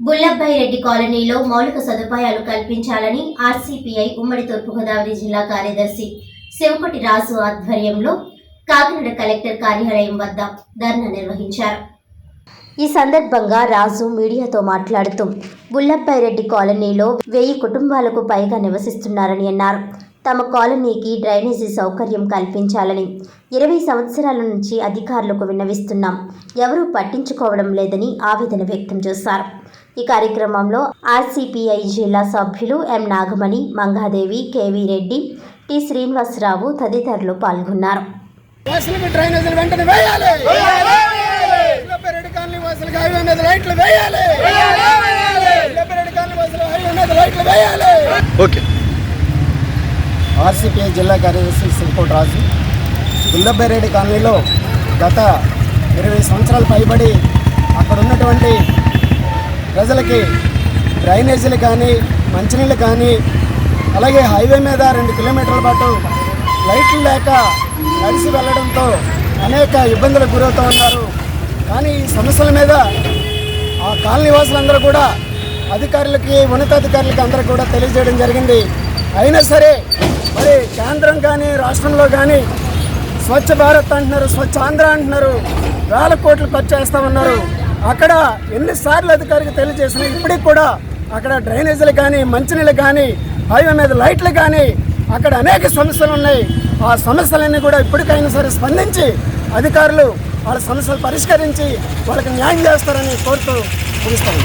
బుల్లబ్బాయిరెడ్డి కాలనీలో మౌలిక సదుపాయాలు కల్పించాలని ఆర్సీపీఐ ఉమ్మడి తూర్పుగోదావరి జిల్లా కార్యదర్శి శివకొటి రాజు ఆధ్వర్యంలో కాకినాడ కలెక్టర్ కార్యాలయం వద్ద ధర్నా నిర్వహించారు. ఈ సందర్భంగా రాజు మీడియాతో మాట్లాడుతూ బుల్లబ్బాయిరెడ్డి కాలనీలో వెయ్యి కుటుంబాలకు పైగా నివసిస్తున్నారని అన్నారు. తమ కాలనీకి డ్రైనేజీ సౌకర్యం కల్పించాలని ఇరవై సంవత్సరాల నుంచి అధికారులకు విన్నవిస్తున్నాం. ఎవరూ పట్టించుకోవడం లేదని ఆవేదన వ్యక్తం చేశారు. ఈ కార్యక్రమంలో ఆర్సీపీఐ జిల్లా సభ్యులు M Nagamani Mangadevi KV Reddy T Srinivasarao తదితరులు పాల్గొన్నారు. డ్రైనేజీలు వెంటనే వేయాలి. లైట్లు వేయాలి. లైట్లు వేయాలి. ఓకే. ఆర్సీపీఐ జిల్లా కార్యదర్శి సింకోట్ రాజు గుల్లబ్బేరెడ్డి కాలనీలో గత ఇరవై సంవత్సరాలు పైబడి అక్కడ ఉన్నటువంటి ప్రజలకి డ్రైనేజీలు కానీ మంచినీళ్ళు కానీ అలాగే హైవే మీద రెండు కిలోమీటర్ల పాటు లైట్లు లేక నడిచి వెళ్ళడంతో అనేక ఇబ్బందులకు గురవుతూ ఉన్నారు. కానీ ఈ సమస్యల మీద ఆ కాలనీ వాసులందరూ కూడా అధికారులకి ఉన్నతాధికారులకి అందరూ కూడా తెలియజేయడం జరిగింది. అయినా సరే మరి కేంద్రం కానీ రాష్ట్రంలో కానీ స్వచ్ఛ భారత్ అంటున్నారు స్వచ్ఛ ఆంధ్ర అంటున్నారు వేల కోట్లు ఖర్చు చేస్తామన్నారు అక్కడ ఎన్నిసార్లు అధికారికి తెలియజేసినా ఇప్పటికి కూడా అక్కడ డ్రైనేజీలు కానీ మంచినీళ్ళు కానీ హైవే మీద లైట్లు కానీ అక్కడ అనేక సమస్యలు ఉన్నాయి. ఆ సమస్యలన్నీ కూడా ఇప్పటికైనా సరే స్పందించి అధికారులు వాళ్ళ సమస్యలు పరిష్కరించి వాళ్ళకి న్యాయం చేస్తారని కోరుతూ ముగిస్తాను.